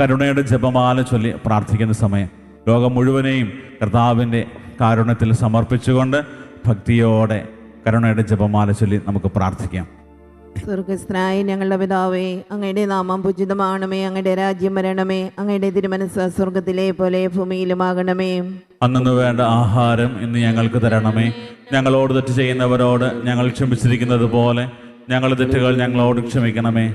കരുണയുടെ ജപമാല ചൊല്ലി പ്രാർത്ഥിക്കുന്ന സമയം. ലോകം മുഴുവനെയും കർത്താവിന്റെ കാരുണ്യത്തിൽ സമർപ്പിച്ചുകൊണ്ട് ഭക്തിയോടെ കരുണയുടെ ജപമാല ചൊല്ലി നമുക്ക് പ്രാർത്ഥിക്കാം. സ്വർഗസ്ഥനായ ഞങ്ങളുടെ പിതാവേ അങ്ങയുടെ നാമം പൂജിതമാണമേ അങ്ങയുടെ രാജ്യം വരണമേ അങ്ങയുടെ തിരുമനസ് സ്വർഗത്തിലെ പോലെ ഭൂമിയിലുമാകണമേ. അന്നു വേണ്ട ആഹാരം ഇന്ന് ഞങ്ങൾക്ക് തരണമേ. ഞങ്ങളോട് തെറ്റ് ചെയ്യുന്നവരോട് ഞങ്ങൾ ക്ഷമിച്ചിരിക്കുന്നത് പോലെ ഞങ്ങളുടെ തെറ്റുകൾ ഞങ്ങളോട് ക്ഷമിക്കണമേ.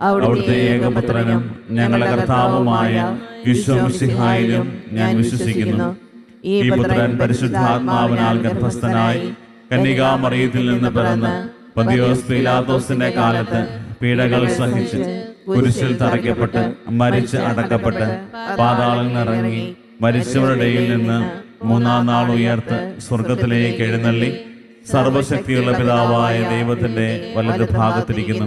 അവിടുത്തെ ഏകപുത്രനും ഞങ്ങളുടെ കർത്താവുമായ വിശ്വസിഹായിലും ഞാൻ വിശ്വസിക്കുന്നു. ഈ പുത്രൻ പരിശുദ്ധാത്മാവിനാൽ ഗർഭസ്ഥനായി കന്യകാമറിയത്തിൽ നിന്ന് പിറന്ന് പതിയോസ് പീലാദോസിന്റെ കാലത്ത് പീഡകൾ സഹിച്ച് കുരിശിൽ തറയ്ക്കപ്പെട്ട് മരിച്ച് അടക്കപ്പെട്ട് പാതാളിൽ നിറങ്ങി മരിച്ചവരുടെ ഇടയിൽ നിന്ന് മൂന്നാം നാൾ ഉയർത്ത് സ്വർഗത്തിലേക്ക് എഴുന്നള്ളി സർവശക്തിയുള്ള പിതാവായ ദൈവത്തിന്റെ വലത് ഭാഗത്തിരിക്കുന്നു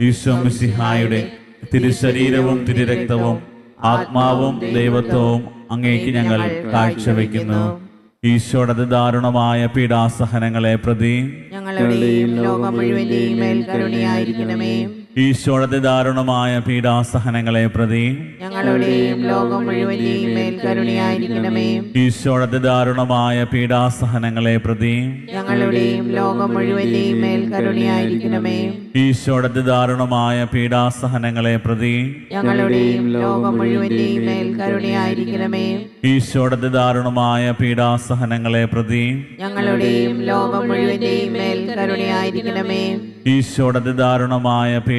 ഈശോ മിശിഹായുടെ തിരുശരീരവും തിരുരക്തവും ആത്മാവും ദൈവത്വവും അങ്ങേക്ക് ഞങ്ങൾ കാഴ്ചവെക്കുന്നു. ഈശോയുടെ ദാരുണമായ പീഡാസഹനങ്ങളെ പ്രതി ഞങ്ങളുടെയും ലോകം മുഴുവന്റെയും മേൽ ഈശോയുടെ ദാരുണമായ പീഡാസഹനങ്ങളെ പ്രതി ഞങ്ങളുടെയും ലോകം മുഴുവന്റെയും മേൽ കരുണയായിരിക്കണമേ. ഈശോയുടെ ദാരുണമായ പീഡാസഹനങ്ങളെ പ്രതി ഞങ്ങളുടെയും ലോകം മുഴുവന്റെയും മേൽ കരുണയായിരിക്കണമേ. ഈശോയുടെ ദാരുണമായ പീഡാസഹനങ്ങളെ പ്രതി ഞങ്ങളുടെയും ലോകം മുഴുവന്റെയും മേൽ കരുണയായിരിക്കണമേ. ഈശോയുടെ ദാരുണമായ പീഡാസഹനങ്ങളെ പ്രതി ഞങ്ങളുടെയും ലോകം മുഴുവന്റെയും മേൽ കരുണയായിരിക്കണമേ. ഈശോയുടെ ദാരുണമായ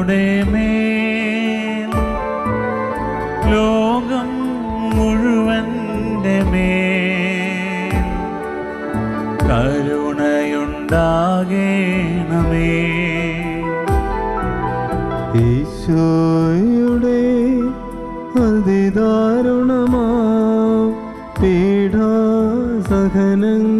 ഞങ്ങളുടെ ലോകം മുഴുവന്റെ മേൽ. കരുണയുണ്ടാകേണമേ. ഈശോയുടെ ഓർത്തെന്നും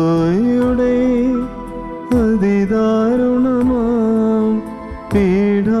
ഈശോയുടെ അതിദാരുണമാം പീഠാസഹനങ്ങളെ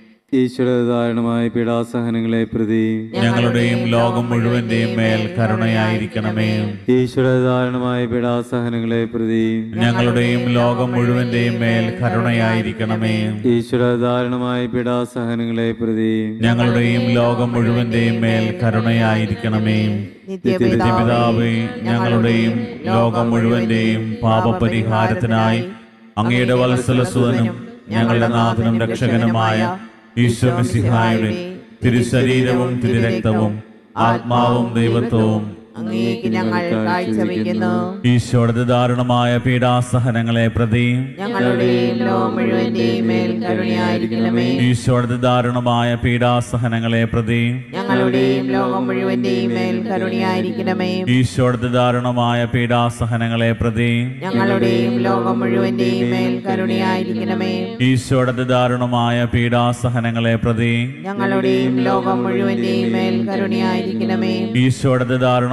ഈശോയുടെ ദാരുണമായ പീഡാസഹനങ്ങളെ പ്രതി ഞങ്ങളുടെയും ലോകം മുഴുവന്റെയും മേൽ കരുണയായിരിക്കണമേ. ഈശോയുടെ ദാരുണമായ പീഡാസഹനങ്ങളെ പ്രതി ഞങ്ങളുടെയും ലോകം മുഴുവന്റെയും മേൽ കരുണയായിരിക്കണമേ. ഈശോയുടെ ദാരുണമായ പീഡാസഹനങ്ങളെ പ്രതി ഞങ്ങളുടെയും ലോകം മുഴുവന്റെയും മേൽ കരുണയായിരിക്കണമേ. നിത്യപിതാവേ ഞങ്ങളുടെയും ലോകം മുഴുവന്റെയും പാപപരിഹാരത്തിനായി അങ്ങയുടെ വത്സലസുതനും ഞങ്ങളുടെ നാഥനും രക്ഷകനുമായ ഈശ്വരസിഹായുടെ തിരുശരീരവും തിരുരക്തവും ആത്മാവും ദൈവത്വവും അങ്ങേക്ക് ഞങ്ങൾ കാഴ്ചവെക്കുന്നു ദാരുണമായ പീഡാസഹനങ്ങളെ പ്രതി ഞങ്ങളുടെയും ലോകം മുഴുവന്റെയും മേൽ കരുണയായിരിക്കണമേ. ദാരുണമായ പീഡാസഹനങ്ങളെ പ്രതി ഞങ്ങളുടെയും ലോകം മുഴുവന്റെയും മേൽ കരുണയായിരിക്കണമേ. ദാരുണമായ പീഡാസഹനങ്ങളെ പ്രതി ഞങ്ങളുടെയും ലോകം മുഴുവന്റെയും മേൽ കരുണയായിരിക്കണമേ. ദാരുണമായ പീഡാസഹനങ്ങളെ പ്രതി ഞങ്ങളുടെയും ലോകം മുഴുവന്റെയും മേൽ കരുണയായിരിക്കണമേ. ഈശോയുടെ